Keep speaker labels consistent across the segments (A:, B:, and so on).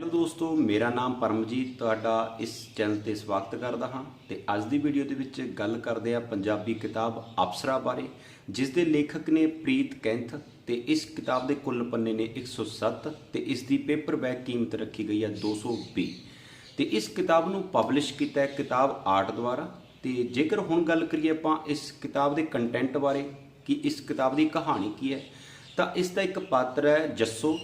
A: Hello ਦੋਸਤੋ, ਮੇਰਾ ਨਾਮ ਪਰਮਜੀਤ, ਤੁਹਾਡਾ ਇਸ ਚੈਨਲ ਤੇ ਸਵਾਗਤ ਕਰਦਾ ਹਾਂ ਤੇ ਅੱਜ ਦੀ ਵੀਡੀਓ ਦੇ ਵਿੱਚ ਗੱਲ ਕਰਦੇ ਆ ਪੰਜਾਬੀ ਕਿਤਾਬ ਅਪਸਰਾ ਬਾਰੇ, ਜਿਸ ਦੇ ਲੇਖਕ ਨੇ ਪ੍ਰੀਤ ਕੈਂਥ ਤੇ ਇਸ ਕਿਤਾਬ ਦੇ ਕੁੱਲ ਪੰਨੇ ਨੇ 107 ਤੇ ਇਸ ਦੀ ਪੇਪਰ ਬੈਕ ਕੀਮਤ ਰੱਖੀ ਗਈ ਹੈ 220 ਤੇ ਇਸ ਕਿਤਾਬ ਨੂੰ ਪਬਲਿਸ਼ ਕੀਤਾ ਹੈ ਕਿਤਾਬ ਆਰਟ ਦੁਆਰਾ। ਤੇ ਜੇਕਰ ਹੁਣ ਗੱਲ ਕਰੀਏ ਆਪਾਂ ਇਸ ਕਿਤਾਬ ਦੇ ਕੰਟੈਂਟ ਬਾਰੇ, ਕਿ ਇਸ ਕਿਤਾਬ ਦੀ ਕਹਾਣੀ ਕੀ ਹੈ, ਤਾਂ ਇਸ ਦਾ ਇੱਕ ਪਾਤਰ ਹੈ ਜੱਸੋ।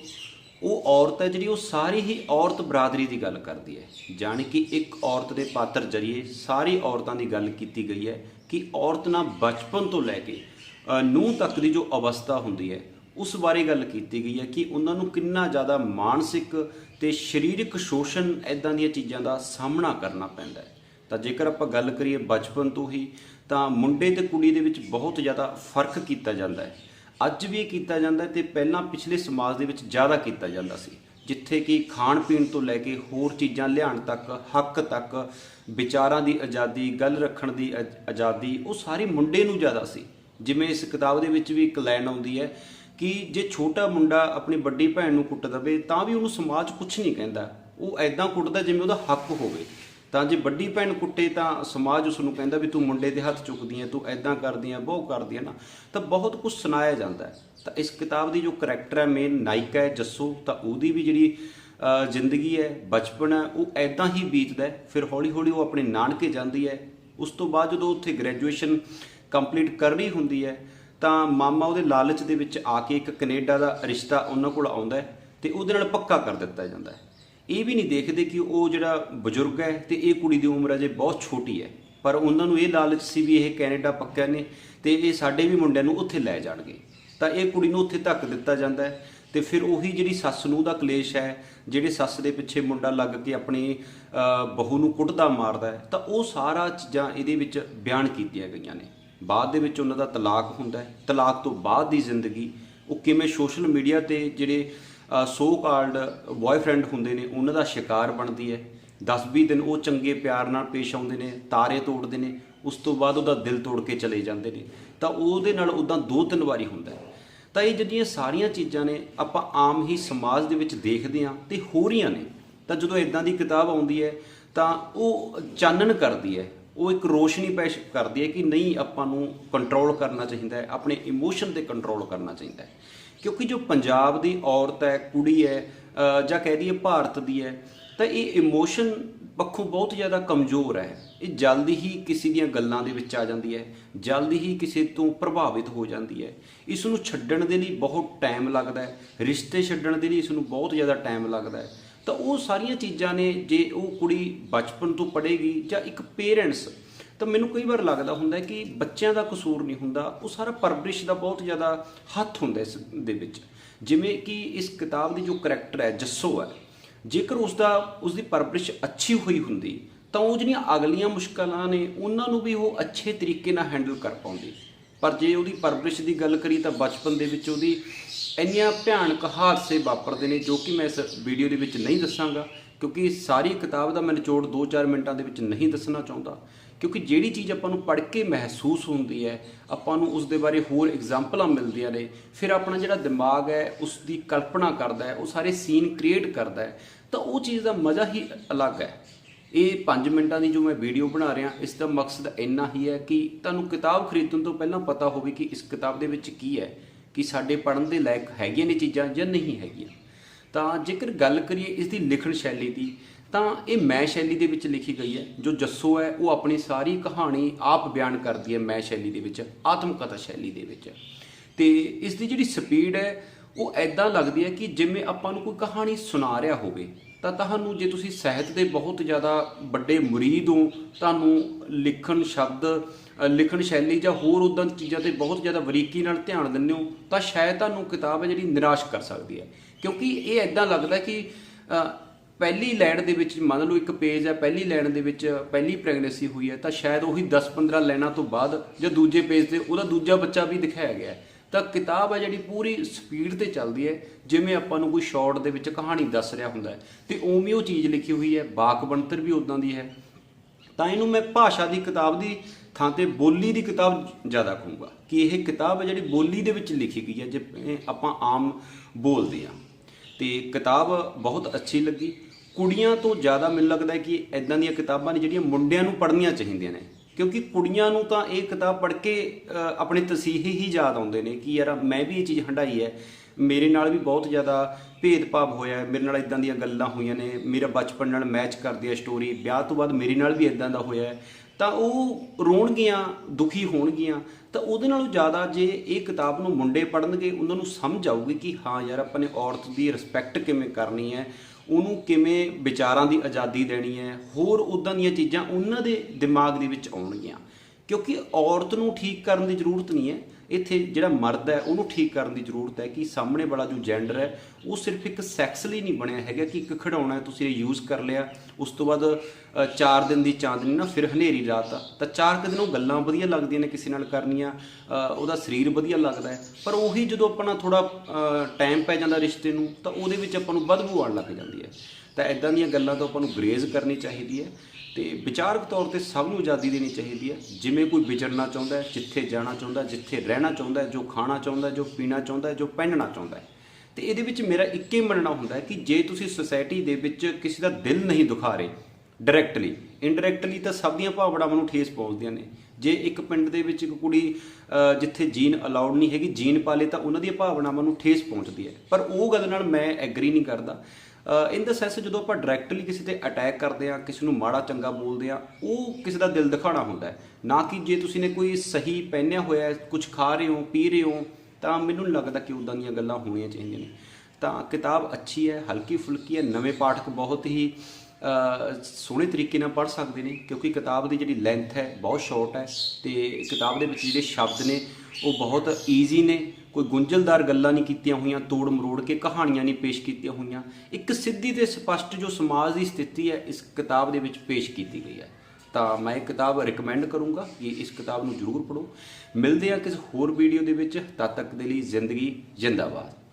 A: ਉਹ ਔਰਤ ਹੈ ਜਿਹੜੀ ਉਹ ਸਾਰੀ ਹੀ ਔਰਤ ਬਰਾਦਰੀ ਦੀ ਗੱਲ ਕਰਦੀ ਹੈ। ਜਾਣੀ ਕਿ ਇੱਕ ਔਰਤ ਦੇ ਪਾਤਰ ਜਰੀਏ ਸਾਰੀ ਔਰਤਾਂ ਦੀ ਗੱਲ ਕੀਤੀ ਗਈ ਹੈ ਕਿ ਔਰਤ ਨਾਲ ਬਚਪਨ ਤੋਂ ਲੈ ਕੇ ਨੂੰ ਤੱਕ ਦੀ ਜੋ ਅਵਸਥਾ ਹੁੰਦੀ ਹੈ, ਉਸ ਬਾਰੇ ਗੱਲ ਕੀਤੀ ਗਈ ਹੈ ਕਿ ਉਹਨਾਂ ਨੂੰ ਕਿੰਨਾ ਜ਼ਿਆਦਾ ਮਾਨਸਿਕ ਤੇ ਸਰੀਰਕ ਸ਼ੋਸ਼ਣ ਐਦਾਂ ਦੀਆਂ ਚੀਜ਼ਾਂ ਦਾ ਸਾਹਮਣਾ ਕਰਨਾ ਪੈਂਦਾ ਹੈ। ਤਾਂ ਜੇਕਰ ਆਪਾਂ ਗੱਲ ਕਰੀਏ ਬਚਪਨ ਤੋਂ ਹੀ, ਤਾਂ ਮੁੰਡੇ ਤੇ ਕੁੜੀ ਦੇ ਵਿੱਚ ਬਹੁਤ ਜ਼ਿਆਦਾ ਫ਼ਰਕ ਕੀਤਾ ਜਾਂਦਾ ਹੈ। ਅੱਜ ਵੀ ਕੀਤਾ ਜਾਂਦਾ ਹੈ ਤੇ ਪਹਿਲਾਂ ਪਿਛਲੇ ਸਮਾਜ ਦੇ ਵਿੱਚ ਜ਼ਿਆਦਾ ਕੀਤਾ ਜਾਂਦਾ ਸੀ, ਜਿੱਥੇ ਕਿ ਖਾਣ ਪੀਣ ਤੋਂ ਲੈ ਕੇ ਹੋਰ ਚੀਜ਼ਾਂ ਲਿਆਉਣ ਤੱਕ, ਹੱਕ ਤੱਕ, ਵਿਚਾਰਾਂ ਦੀ ਆਜ਼ਾਦੀ, ਗੱਲ ਰੱਖਣ ਦੀ ਆਜ਼- ਆਜ਼ਾਦੀ, ਉਹ ਸਾਰੀ ਮੁੰਡੇ ਨੂੰ ਜ਼ਿਆਦਾ ਸੀ। ਜਿਵੇਂ ਇਸ ਕਿਤਾਬ ਦੇ ਵਿੱਚ ਵੀ ਇੱਕ ਲਾਈਨ ਆਉਂਦੀ ਹੈ ਕਿ ਜੇ ਛੋਟਾ ਮੁੰਡਾ ਆਪਣੀ ਵੱਡੀ ਭੈਣ ਨੂੰ ਕੁੱਟ ਦਵੇ ਤਾਂ ਵੀ ਉਹਨੂੰ ਸਮਾਜ ਕੁਝ ਨਹੀਂ ਕਹਿੰਦਾ। ਉਹ ਐਦਾਂ ਕੁੱਟਦਾ ਜਿਵੇਂ ਉਹਦਾ ਹੱਕ ਹੋਵੇ। ਤਾਂ ਜੇ ਵੱਡੀ ਭੈਣ ਕੁੱਟੇ ਤਾਂ ਸਮਾਜ ਉਸ ਨੂੰ ਕਹਿੰਦਾ ਵੀ ਤੂੰ ਮੁੰਡੇ ਦੇ ਹੱਥ ਚੁੱਕਦੀ ਹੈ ਤੂੰ ਐਦਾਂ ਕਰਦੀ ਹੈ ਬਹੁਤ ਕਰਦੀ ਹੈ ਨਾ। ਤਾਂ ਬਹੁਤ ਕੁਝ ਸੁਣਾਇਆ ਜਾਂਦਾ ਤਾਂ ਇਸ ਕਿਤਾਬ ਦੀ ਜੋ ਕਰੈਕਟਰ ਹੈ ਮੇਨ ਨਾਇਕਾ ਹੈ, ਜੱਸੂ, ਤਾਂ ਉਹਦੀ ਵੀ ਜਿਹੜੀ ਜ਼ਿੰਦਗੀ ਹੈ, ਬਚਪਨ ਹੈ, ਉਹ ਐਦਾਂ ਹੀ ਬੀਤਦਾ ਫਿਰ ਹੌਲੀ ਹੌਲੀ ਉਹ ਆਪਣੇ ਨਾਨਕੇ ਜਾਂਦੀ ਹੈ। ਉਸ ਤੋਂ ਬਾਅਦ ਜਦੋਂ ਉੱਥੇ ਗ੍ਰੈਜੂਏਸ਼ਨ ਕੰਪਲੀਟ ਕਰਨੀ ਹੁੰਦੀ ਹੈ, ਤਾਂ ਮਾਮਾ ਉਹਦੇ ਲਾਲਚ ਦੇ ਵਿੱਚ ਆ ਕੇ ਇੱਕ ਕੈਨੇਡਾ ਦਾ ਰਿਸ਼ਤਾ ਉਹਨਾਂ ਕੋਲ ਆਉਂਦਾ ਹੈ ਤੇ ਉਹਦੇ ਨਾਲ ਪੱਕਾ ਕਰ ਦਿੱਤਾ ਜਾਂਦਾ ਹੈ। ਇਹ ਵੀ ਨਹੀਂ ਦੇਖਦੇ ਕਿ ਉਹ ਜਿਹੜਾ ਬਜ਼ੁਰਗ ਹੈ ਤੇ ਇਹ ਕੁੜੀ ਦੀ ਉਮਰ ਅਜੇ ਬਹੁਤ ਛੋਟੀ ਹੈ। ਪਰ ਉਹਨਾਂ ਨੂੰ ਇਹ ਲਾਲਚ ਸੀ ਵੀ ਇਹ ਕੈਨੇਡਾ ਪੱਕਿਆ ਨੇ ਤੇ ਇਹ ਸਾਡੇ ਵੀ ਮੁੰਡਿਆਂ ਨੂੰ ਉੱਥੇ ਲੈ ਜਾਣਗੇ। ਤਾਂ ਇਹ ਕੁੜੀ ਨੂੰ ਉੱਥੇ ਧੱਕ ਦਿੱਤਾ ਜਾਂਦਾ ਹੈ ਤੇ ਫਿਰ ਉਹੀ ਜਿਹੜੀ ਸੱਸ ਨੂੰ ਦਾ ਕਲੇਸ਼ ਹੈ, ਜਿਹੜੇ ਸੱਸ ਦੇ ਪਿੱਛੇ ਮੁੰਡਾ ਲੱਗ ਕੇ ਆਪਣੀ ਬਹੂ ਨੂੰ ਕੁੱਟਦਾ ਮਾਰਦਾ ਹੈ, ਤਾਂ ਉਹ ਸਾਰਾ ਚੀਜ਼ਾਂ ਇਹਦੇ ਵਿੱਚ ਬਿਆਨ ਕੀਤੀਆਂ ਗਈਆਂ ਨੇ। ਬਾਅਦ ਦੇ ਵਿੱਚ ਉਹਨਾਂ ਦਾ ਤਲਾਕ ਹੁੰਦਾ ਹੈ। ਤਲਾਕ ਤੋਂ ਬਾਅਦ ਦੀ ਜ਼ਿੰਦਗੀ, ਉਹ ਕਿਵੇਂ ਸੋਸ਼ਲ ਮੀਡੀਆ ਤੇ ਜਿਹੜੇ ਸੋ ਕਾਲਡ ਬॉयਫ੍ਰੈਂਡ ਹੁੰਦੇ ਨੇ, ਉਹਨਾਂ ਦਾ ਸ਼ਿਕਾਰ ਬਣਦੀ ਹੈ। 10-20 ਦਿਨ ਉਹ ਚੰਗੇ ਪਿਆਰ ਨਾਲ ਪੇਸ਼ ਆਉਂਦੇ ਨੇ, ਤਾਰੇ ਤੋੜਦੇ ਨੇ, ਉਸ ਤੋਂ ਬਾਅਦ ਉਹਦਾ ਦਿਲ ਤੋੜ ਕੇ ਚਲੇ ਜਾਂਦੇ ਨੇ। ਤਾਂ ਉਹਦੇ ਨਾਲ ਉਦਾਂ ਦੋ ਤਿੰਨ ਵਾਰੀ ਹੁੰਦਾ ਤਾਂ ਇਹ ਜਿਹੜੀਆਂ ਸਾਰੀਆਂ ਚੀਜ਼ਾਂ ਨੇ, ਆਪਾਂ ਆਮ ਹੀ ਸਮਾਜ ਦੇ ਵਿੱਚ ਦੇਖਦੇ ਹਾਂ ਤੇ ਹੋ ਰਹੀਆਂ ਨੇ। ਤਾਂ ਜਦੋਂ ਇਦਾਂ ਦੀ ਕਿਤਾਬ ਆਉਂਦੀ ਹੈ, ਤਾਂ ਉਹ ਚਾਨਣ ਕਰਦੀ ਹੈ। ਉਹ ਇੱਕ ਰੋਸ਼ਨੀ ਪੈਸ਼ ਕਰਦੀ ਹੈ ਕਿ ਨਹੀਂ, ਆਪਾਂ ਨੂੰ ਕੰਟਰੋਲ ਕਰਨਾ ਚਾਹੀਦਾ ਹੈ, ਆਪਣੇ ਇਮੋਸ਼ਨ ਤੇ ਕੰਟਰੋਲ ਕਰਨਾ ਚਾਹੀਦਾ ਹੈ। ਕਿਉਂਕਿ ਜੋ ਪੰਜਾਬ ਦੀ ਔਰਤ ਹੈ, ਕੁੜੀ ਹੈ ਜਾਂ ਕਹਿ ਦਈਏ ਭਾਰਤ ਦੀ ਹੈ, ਤਾਂ ਇਹ ਇਮੋਸ਼ਨ ਪੱਖੋਂ ਬਹੁਤ ਜ਼ਿਆਦਾ ਕਮਜ਼ੋਰ ਹੈ। ਇਹ ਜਲਦੀ ਹੀ ਕਿਸੇ ਦੀਆਂ ਗੱਲਾਂ ਦੇ ਵਿੱਚ ਆ ਜਾਂਦੀ ਹੈ, ਜਲਦੀ ਹੀ ਕਿਸੇ ਤੋਂ ਪ੍ਰਭਾਵਿਤ ਹੋ ਜਾਂਦੀ ਹੈ। ਇਸ ਨੂੰ ਛੱਡਣ ਦੇ ਲਈ ਬਹੁਤ ਟਾਈਮ ਲੱਗਦਾ ਹੈ, ਰਿਸ਼ਤੇ ਛੱਡਣ ਦੇ ਲਈ ਇਸ ਨੂੰ ਬਹੁਤ ਜ਼ਿਆਦਾ ਟਾਈਮ ਲੱਗਦਾ ਹੈ। ਤਾਂ ਉਹ ਸਾਰੀਆਂ ਚੀਜ਼ਾਂ ਨੇ, ਜੇ ਉਹ ਕੁੜੀ ਬਚਪਨ ਤੋਂ ਪੜ੍ਹੇਗੀ ਜਾਂ ਇੱਕ ਪੇਰੈਂਟਸ ਤਾਂ ਮੈਨੂੰ ਕਈ ਵਾਰ ਲੱਗਦਾ ਹੁੰਦਾ ਕਿ ਬੱਚਿਆਂ ਦਾ ਕਸੂਰ ਨਹੀਂ ਹੁੰਦਾ, ਉਹ ਸਾਰਾ ਪਰਵਰਿਸ਼ ਦਾ ਬਹੁਤ ਜ਼ਿਆਦਾ ਹੱਥ ਹੁੰਦਾ ਇਸ ਦੇ ਵਿੱਚ। ਜਿਵੇਂ ਕਿ ਇਸ ਕਿਤਾਬ ਦੀ ਜੋ ਕਰੈਕਟਰ ਹੈ, ਜੱਸੋ ਹੈ, ਜੇਕਰ ਉਸ ਦਾ ਉਸ ਦੀ ਪਰਵਰਿਸ਼ ਅੱਛੀ ਹੋਈ ਹੁੰਦੀ, ਤਾਂ ਉਹ ਜਿਹੜੀਆਂ ਅਗਲੀਆਂ ਮੁਸ਼ਕਲਾਂ ਨੇ, ਉਹਨਾਂ ਨੂੰ ਵੀ ਉਹ ਅੱਛੇ ਤਰੀਕੇ ਨਾਲ ਹੈਂਡਲ ਕਰ ਪਾਉਂਦੀ। ਪਰ ਜੇ ਉਹਦੀ ਪਰਵਰਿਸ਼ ਦੀ ਗੱਲ ਕਰੀ ਤਾਂ ਬਚਪਨ ਦੇ ਵਿੱਚ ਉਹਦੀ ਇੰਨੀਆਂ ਭਿਆਨਕ ਹਾਦਸੇ ਵਾਪਰਦੇ ਨੇ ਜੋ ਕਿ ਮੈਂ ਇਸ ਵੀਡੀਓ ਦੇ ਵਿੱਚ ਨਹੀਂ ਦੱਸਾਂਗਾ, ਕਿਉਂਕਿ ਸਾਰੀ ਕਿਤਾਬ ਦਾ ਮੈਂ ਨਿਚੋੜ 2-4 ਮਿੰਟਾਂ ਦੇ ਵਿੱਚ ਨਹੀਂ ਦੱਸਣਾ ਚਾਹੁੰਦਾ। ਕਿਉਂਕਿ ਜਿਹੜੀ ਚੀਜ਼ ਆਪਾਂ ਨੂੰ ਪੜ੍ਹ ਕੇ ਮਹਿਸੂਸ ਹੁੰਦੀ ਹੈ, ਆਪਾਂ ਨੂੰ ਉਸ ਦੇ ਬਾਰੇ ਹੋਰ ਐਗਜ਼ਾਮਪਲਾਂ ਮਿਲਦੀਆਂ ਨੇ, ਫਿਰ ਆਪਣਾ ਜਿਹੜਾ ਦਿਮਾਗ ਹੈ ਉਸ ਦੀ ਕਲਪਨਾ ਕਰਦਾ ਹੈ, ਉਹ ਸਾਰੇ ਸੀਨ ਕ੍ਰੀਏਟ ਕਰਦਾ ਹੈ, ਤਾਂ ਉਹ ਚੀਜ਼ ਦਾ ਮਜ਼ਾ ਹੀ ਅਲੱਗ ਹੈ। ਇਹ 5 ਮਿੰਟਾਂ ਦੀ ਜੋ ਮੈਂ ਵੀਡੀਓ ਬਣਾ ਰਿਹਾ, ਇਸ ਦਾ ਮਕਸਦ ਇੰਨਾ ਹੀ ਹੈ ਕਿ ਤੁਹਾਨੂੰ ਕਿਤਾਬ ਖਰੀਦਣ ਤੋਂ ਪਹਿਲਾਂ ਪਤਾ ਹੋਵੇ ਕਿ ਇਸ ਕਿਤਾਬ ਦੇ ਵਿੱਚ ਕੀ ਹੈ, ਕਿ ਸਾਡੇ ਪੜ੍ਹਨ ਦੇ ਲਾਇਕ ਹੈਗੀਆਂ ਨੇ ਚੀਜ਼ਾਂ ਜਾਂ ਨਹੀਂ ਹੈਗੀਆਂ। ਤਾਂ ਜੇਕਰ ਗੱਲ ਕਰੀਏ ਇਸ ਦੀ ਲਿਖਣ ਸ਼ੈਲੀ ਦੀ ਤਾਂ ਇਹ ਮੈਂ ਸ਼ੈਲੀ ਦੇ ਵਿੱਚ ਲਿਖੀ ਗਈ ਹੈ, ਜੋ ਜੱਸੋ ਹੈ, ਉਹ ਆਪਣੀ ਸਾਰੀ ਕਹਾਣੀ ਆਪ ਬਿਆਨ ਕਰਦੀ ਹੈ ਮੈਂ ਸ਼ੈਲੀ ਦੇ ਵਿੱਚ ਆਤਮ ਕਥਾ ਸ਼ੈਲੀ ਦੇ ਵਿੱਚ। ਤੇ ਇਸ ਦੀ ਜਿਹੜੀ ਸਪੀਡ ਹੈ, ਉਹ ਐਦਾਂ ਲੱਗਦੀ ਹੈ ਕਿ ਜਿਵੇਂ ਆਪਾਂ ਨੂੰ ਕੋਈ ਕਹਾਣੀ ਸੁਣਾ ਰਿਹਾ ਹੋਵੇ, ਤਾਂ ਤੁਹਾਨੂੰ ਜੇ ਤੁਸੀਂ ਸਾਹਿਤ ਦੇ ਬਹੁਤ ਜ਼ਿਆਦਾ ਵੱਡੇ ਮੁਰੀਦ ਹੋ, ਤੁਹਾਨੂੰ ਲਿਖਣ ਸ਼ਬਦ ਲਿਖਣ ਸ਼ੈਲੀ ਜਾਂ ਹੋਰ ਉਦਾਂ ਦੀ ਚੀਜ਼ਾਂ ਤੇ ਬਹੁਤ ਜ਼ਿਆਦਾ ਬਰੀਕੀ ਨਾਲ ਧਿਆਨ ਦਿੰਦੇ ਹੋ, ਤਾਂ ਸ਼ਾਇਦ ਤੁਹਾਨੂੰ ਕਿਤਾਬ ਹੈ ਜਿਹੜੀ ਨਿਰਾਸ਼ ਕਰ ਸਕਦੀ ਹੈ। ਕਿਉਂਕਿ ਇਹ ਐਦਾਂ ਲੱਗਦਾ ਕਿ ਪਹਿਲੀ ਲਾਈਨ ਦੇ ਵਿੱਚ, ਮੰਨ ਲਓ ਇੱਕ ਪੇਜ ਹੈ, ਪਹਿਲੀ ਲਾਈਨ ਦੇ ਵਿੱਚ ਪਹਿਲੀ ਪ੍ਰੈਗਨੈਂਸੀ ਹੋਈ ਹੈ, ਤਾਂ ਸ਼ਾਇਦ ਉਹੀ 10-15 ਲਾਈਨਾਂ ਤੋਂ ਬਾਅਦ ਜਾਂ ਦੂਜੇ ਪੇਜ ਤੇ ਉਹਦਾ ਦੂਜਾ ਬੱਚਾ ਵੀ ਦਿਖਾਇਆ ਗਿਆ ਹੈ। ਤਾਂ ਕਿਤਾਬ ਹੈ ਜਿਹੜੀ ਪੂਰੀ ਸਪੀਡ ਤੇ ਚੱਲਦੀ ਹੈ, ਜਿਵੇਂ ਆਪਾਂ ਨੂੰ ਕੋਈ ਸ਼ਾਰਟ ਦੇ ਵਿੱਚ ਕਹਾਣੀ ਦੱਸ ਰਿਹਾ ਹੁੰਦਾ ਹੈ। ਤੇ ਉਵੇਂ ਉਹ ਚੀਜ਼ ਲਿਖੀ ਹੋਈ ਹੈ, ਬਾਕ ਬਣਤਰ ਵੀ ਉਦਾਂ ਦੀ ਹੈ। ਤਾਂ ਇਹਨੂੰ ਮੈਂ ਭਾਸ਼ਾ ਦੀ ਕਿਤਾਬ ਦੀ ਥਾਂ ਤੇ ਬੋਲੀ ਦੀ ਕਿਤਾਬ ਜ਼ਿਆਦਾ ਕਹੂੰਗਾ, ਕਿ ਇਹ ਕਿਤਾਬ ਹੈ ਜਿਹੜੀ ਬੋਲੀ ਦੇ ਵਿੱਚ ਲਿਖੀ ਗਈ ਹੈ ਜੇ ਆਪਾਂ ਆਮ ਬੋਲਦੇ ਹਾਂ। ਤੇ ਕਿਤਾਬ ਬਹੁਤ ਅੱਛੀ ਲੱਗੀ ਕੁੜੀਆਂ ਤੋਂ ਜ਼ਿਆਦਾ ਮੈਨੂੰ ਲੱਗਦਾ ਹੈ ਕਿ ਐਦਾਂ ਦੀਆਂ ਕਿਤਾਬਾਂ ਨੇ ਜਿਹੜੀਆਂ ਮੁੰਡਿਆਂ ਨੂੰ ਪੜ੍ਹਨੀਆਂ ਚਾਹੀਦੀਆਂ ਨੇ। ਕਿਉਂਕਿ ਕੁੜੀਆਂ ਨੂੰ ਤਾਂ ਇਹ ਕਿਤਾਬ ਪੜ੍ਹ ਕੇ ਆਪਣੇ ਤਸੀਹੇ ਹੀ ਯਾਦ ਆਉਂਦੇ ਨੇ ਕਿ ਯਾਰ ਮੈਂ ਵੀ ਇਹ ਚੀਜ਼ ਹੰਡਾਈ ਹੈ। ਮੇਰੇ ਨਾਲ ਵੀ ਬਹੁਤ ਜ਼ਿਆਦਾ ਭੇਦਭਾਵ ਹੋਇਆ ਹੈ, ਮੇਰੇ ਨਾਲ ਇਦਾਂ ਦੀਆਂ ਗੱਲਾਂ ਹੋਈਆਂ ਨੇ। ਮੇਰਾ ਬਚਪਨ ਨਾਲ ਮੈਚ ਕਰਦੀ ਹੈ ਸਟੋਰੀ ਵਿਆਹ ਤੋਂ ਬਾਅਦ ਮੇਰੇ ਨਾਲ ਵੀ ਇਦਾਂ ਦਾ ਹੋਇਆ ਹੈ। ਤਾਂ ਉਹ ਰੋਣਗੀਆਂ ਦੁਖੀ ਹੋਣਗੀਆਂ। ਤਾਂ ਉਹਦੇ ਨਾਲੋਂ ਜ਼ਿਆਦਾ ਜੇ ਇਹ ਕਿਤਾਬ ਨੂੰ ਮੁੰਡੇ ਪੜ੍ਹਨਗੇ ਉਹਨਾਂ ਨੂੰ ਸਮਝ ਆਊਗੀ ਕਿ ਹਾਂ ਯਾਰ ਆਪਾਂ ਨੇ ਔਰਤ ਦੀ ਰਿਸਪੈਕਟ ਕਿਵੇਂ ਕਰਨੀ ਹੈ। ਉਹਨੂੰ ਕਿਵੇਂ ਵਿਚਾਰਾਂ ਦੀ ਆਜ਼ਾਦੀ ਦੇਣੀ ਹੈ, ਹੋਰ ਉਦਾਂ ਦੀਆਂ ਚੀਜ਼ਾਂ ਉਹਨਾਂ ਦੇ ਦਿਮਾਗ ਦੇ ਵਿੱਚ ਆਉਣਗੀਆਂ। ਕਿਉਂਕਿ ਔਰਤ ਨੂੰ ਠੀਕ ਕਰਨ ਦੀ ਜ਼ਰੂਰਤ ਨਹੀਂ ਹੈ। ਇੱਥੇ ਜਿਹੜਾ ਮਰਦ ਹੈ, ਉਹਨੂੰ ਠੀਕ ਕਰਨ ਦੀ ਜ਼ਰੂਰਤ ਹੈ ਕਿ ਸਾਹਮਣੇ ਵਾਲਾ ਜੋ ਜੈਂਡਰ ਹੈ, ਉਹ ਸਿਰਫ ਇੱਕ ਸੈਕਸ ਲਈ ਨਹੀਂ ਬਣਿਆ ਹੈਗਾ ਕਿ ਇੱਕ ਖਿਡੌਣਾ ਹੈ, ਤੁਸੀਂ ਇਹ ਯੂਜ਼ ਕਰ ਲਿਆ। ਉਸ ਤੋਂ ਬਾਅਦ 4 ਦਿਨ ਦੀ ਚਾਂਦਨੀ ਨਾ, ਫਿਰ ਹਨੇਰੀ ਰਾਤ ਆ ਤਾਂ ਚਾਰ ਕੁ ਦਿਨ ਉਹ ਗੱਲਾਂ ਵਧੀਆ ਲੱਗਦੀਆਂ ਨੇ ਕਿਸੇ ਨਾਲ ਕਰਨੀਆਂ ਉਹਦਾ ਸਰੀਰ ਵਧੀਆ ਲੱਗਦਾ ਹੈ। ਪਰ ਉਹੀ ਜਦੋਂ ਆਪਣਾ ਥੋੜਾ ਟਾਈਮ ਪੈ ਜਾਂਦਾ ਰਿਸ਼ਤੇ ਨੂੰ, ਤਾਂ ਉਹਦੇ ਵਿੱਚ ਆਪਾਂ ਨੂੰ ਬਦਬੂ ਆਉਣ ਲੱਗ ਜਾਂਦੀ ਹੈ। ਤਾਂ ਇਦਾਂ ਦੀਆਂ ਗੱਲਾਂ ਤੋਂ ਆਪਾਂ ਨੂੰ ਗਰੇਜ਼ ਕਰਨੀ ਚਾਹੀਦੀ ਹੈ। ਤੇ ਵਿਚਾਰਕ ਤੌਰ ਤੇ ਸਭ ਨੂੰ ਆਜ਼ਾਦੀ ਦੇਣੀ ਚਾਹੀਦੀ ਹੈ। ਜਿਵੇਂ ਕੋਈ ਵਿਚਰਨਾ ਚਾਹੁੰਦਾ ਹੈ ਜਿੱਥੇ ਜਾਣਾ ਚਾਹੁੰਦਾ ਹੈ, ਜਿੱਥੇ ਰਹਿਣਾ ਚਾਹੁੰਦਾ ਹੈ, ਜੋ ਖਾਣਾ ਚਾਹੁੰਦਾ ਹੈ, ਜੋ ਪੀਣਾ ਚਾਹੁੰਦਾ ਹੈ, ਜੋ ਪਹਿਨਣਾ ਚਾਹੁੰਦਾ ਹੈ। ਤੇ ਇਹਦੇ ਵਿੱਚ ਮੇਰਾ ਇੱਕ ਹੀ ਮੰਨਣਾ ਹੁੰਦਾ ਹੈ ਕਿ ਜੇ ਤੁਸੀਂ ਸੋਸਾਇਟੀ ਦੇ ਵਿੱਚ ਕਿਸੇ ਦਾ ਦਿਲ ਨਹੀਂ ਦੁਖਾ ਰਹੇ ਡਾਇਰੈਕਟਲੀ ਇਨਡਾਇਰੈਕਟਲੀ ਤਾਂ ਸਭ ਦੀਆਂ ਭਾਵਨਾਵਾਂ ਨੂੰ ਠੇਸ ਪਹੁੰਚਦੀਆਂ ਨੇ। ਜੇ ਇੱਕ ਪਿੰਡ ਦੇ ਵਿੱਚ ਇੱਕ ਕੁੜੀ ਜਿੱਥੇ ਜੀਨ ਅਲਾਉਡ ਨਹੀਂ ਹੈਗੀ ਜੀਨ ਪਾਲੇ ਤਾਂ ਉਹਨਾਂ ਦੀਆਂ ਭਾਵਨਾਵਾਂ ਨੂੰ ਠੇਸ ਪਹੁੰਚਦੀ ਹੈ। ਪਰ ਉਹ ਗੱਲ ਨਾਲ ਮੈਂ ਐਗਰੀ ਨਹੀਂ ਕਰਦਾ। ਇਨ ਦਾ ਸੈਂਸ ਜਦੋਂ ਆਪਾਂ ਡਾਇਰੈਕਟਲੀ ਕਿਸੇ ਤੇ ਅਟੈਕ ਕਰਦੇ ਆ ਕਿਸੇ ਨੂੰ ਮਾੜਾ ਚੰਗਾ ਬੋਲਦੇ ਆ ਉਹ ਕਿਸੇ ਦਾ ਦਿਲ ਦਿਖਾਣਾ ਹੁੰਦਾ ਹੈ। ਨਾ ਕਿ ਜੇ ਤੁਸੀਂ ਨੇ ਕੋਈ ਸਹੀ ਪਹਿਨਿਆ ਹੋਇਆ ਕੁਝ ਖਾ ਰਹੇ ਹੋ, ਪੀ ਰਹੇ ਹੋ, ਤਾਂ ਮੈਨੂੰ ਨਹੀਂ ਲੱਗਦਾ ਕਿ ਉਦਾਂ ਦੀਆਂ ਗੱਲਾਂ ਹੋਣੀਆਂ ਚਾਹੀਦੀਆਂ ਨੇ। ਤਾਂ ਕਿਤਾਬ ਅੱਛੀ ਹੈ, ਹਲਕੀ ਫੁਲਕੀ ਹੈ, ਨਵੇਂ ਪਾਠਕ ਬਹੁਤ ਹੀ ਸੋਹਣੇ ਤਰੀਕੇ ਨਾਲ ਪੜ੍ਹ ਸਕਦੇ ਨੇ, ਕਿਉਂਕਿ ਕਿਤਾਬ ਦੀ ਜਿਹੜੀ ਲੈਂਥ ਹੈ, ਬਹੁਤ ਸ਼ਾਰਟ ਹੈ, ਤੇ ਕਿਤਾਬ ਦੇ ਵਿੱਚ ਜਿਹੜੇ ਸ਼ਬਦ ਨੇ ਉਹ ਬਹੁਤ ਈਜ਼ੀ ਨੇ। ਕੋਈ ਗੁੰਝਲਦਾਰ ਗੱਲਾਂ ਨਹੀਂ ਕੀਤੀਆਂ ਹੋਈਆਂ, ਤੋੜ ਮਰੋੜ ਕੇ ਕਹਾਣੀਆਂ ਨਹੀਂ ਪੇਸ਼ ਕੀਤੀਆਂ ਹੋਈਆਂ। ਇੱਕ ਸਿੱਧੀ ਤੇ ਸਪਸ਼ਟ ਜੋ ਸਮਾਜ ਦੀ ਸਥਿਤੀ ਹੈ, ਇਸ ਕਿਤਾਬ ਦੇ ਵਿੱਚ ਪੇਸ਼ ਕੀਤੀ ਗਈ ਹੈ। ਤਾਂ ਮੈਂ ਇਹ ਕਿਤਾਬ ਰეკਮੈਂਡ ਕਰੂੰਗਾ ਕਿ ਇਸ ਕਿਤਾਬ ਨੂੰ ਜ਼ਰੂਰ ਪੜੋ ਮਿਲਦੇ ਆ ਕਿਸੇ ਹੋਰ ਵੀਡੀਓ ਦੇ ਵਿੱਚ। ਤਦ ਤੱਕ ਦੇ ਲਈ ਜ਼ਿੰਦਗੀ ਜਿੰਦਾਬਾਦ।